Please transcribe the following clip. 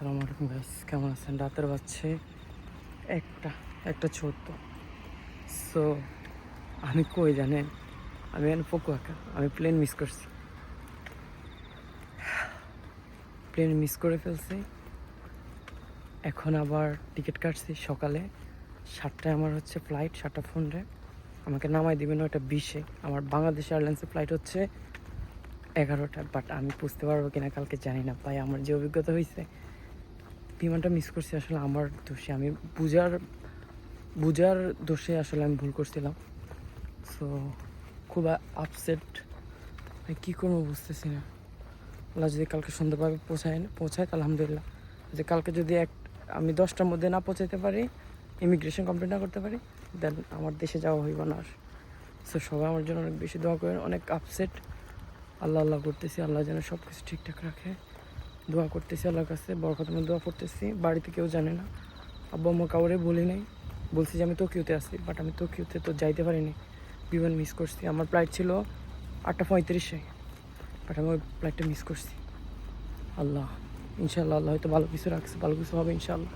আসসালামু আলাইকুম কেমন আছেন? রাতের বাজছে একটা একটা ছোট্ট সো আমি কই জানেন? আমি এখন ফুকুয়াকা আমি প্লেন মিস করছি। প্লেন মিস করে ফেলছি। এখন আবার টিকিট কাটছি সকালে। সাতটায় আমার হচ্ছে ফ্লাইট সাতটা ফোনরে আমাকে নামাই দিবেন ওটা বিশে। আমার বাংলাদেশ এয়ারলাইন্সের ফ্লাইট হচ্ছে এগারোটা বাট আমি বুঝতে পারব কিনা কালকে জানি না। ভাই, আমার যে অভিজ্ঞতা হয়েছে বিমানটা মিস করছি, আসলে আমার দোষে। আমি বুঝার বুঝার দোষে আসলে আমি ভুল করছিলাম। সো খুব আপসেট কী করব বুঝতেছি না। আল্লাহ যদি কালকে সুন্দরভাবে পৌঁছায় না পৌঁছায় তাহলে আলহামদুলিল্লাহ। যে কালকে যদি এক, আমি দশটার মধ্যে না পৌঁছাতে পারি ইমিগ্রেশন কমপ্লিট না করতে পারি দেন আমার দেশে যাওয়া হইব না আর। সো সবাই আমার জন্য অনেক বেশি দোয়া করেন, অনেক আপসেট আল্লাহ আল্লাহ করতেছি, আল্লাহ যেন সব কিছু ঠিকঠাক রাখে। দোয়া করতেছি, আল্লাহর কাছে বরকতমে দোয়া করতেছি। বাড়িতে কেউ জানে না। আব্বা আম্মা কাউরে বলি নাই। বলছি যে আমি টোকিওতে আসি বাট আমি টোকিওতে তো যাইতে পারিনি। বিমান মিস করছি। আমার ফ্লাইট ছিল আটটা পঁয়ত্রিশে বাট আমি ওই ফ্লাইটটা মিস করছি। আল্লাহ ইনশাল্লাহ আল্লাহ হয়তো ভালো কিছু রাখছে, ভালো কিছু হবে ইনশাল্লাহ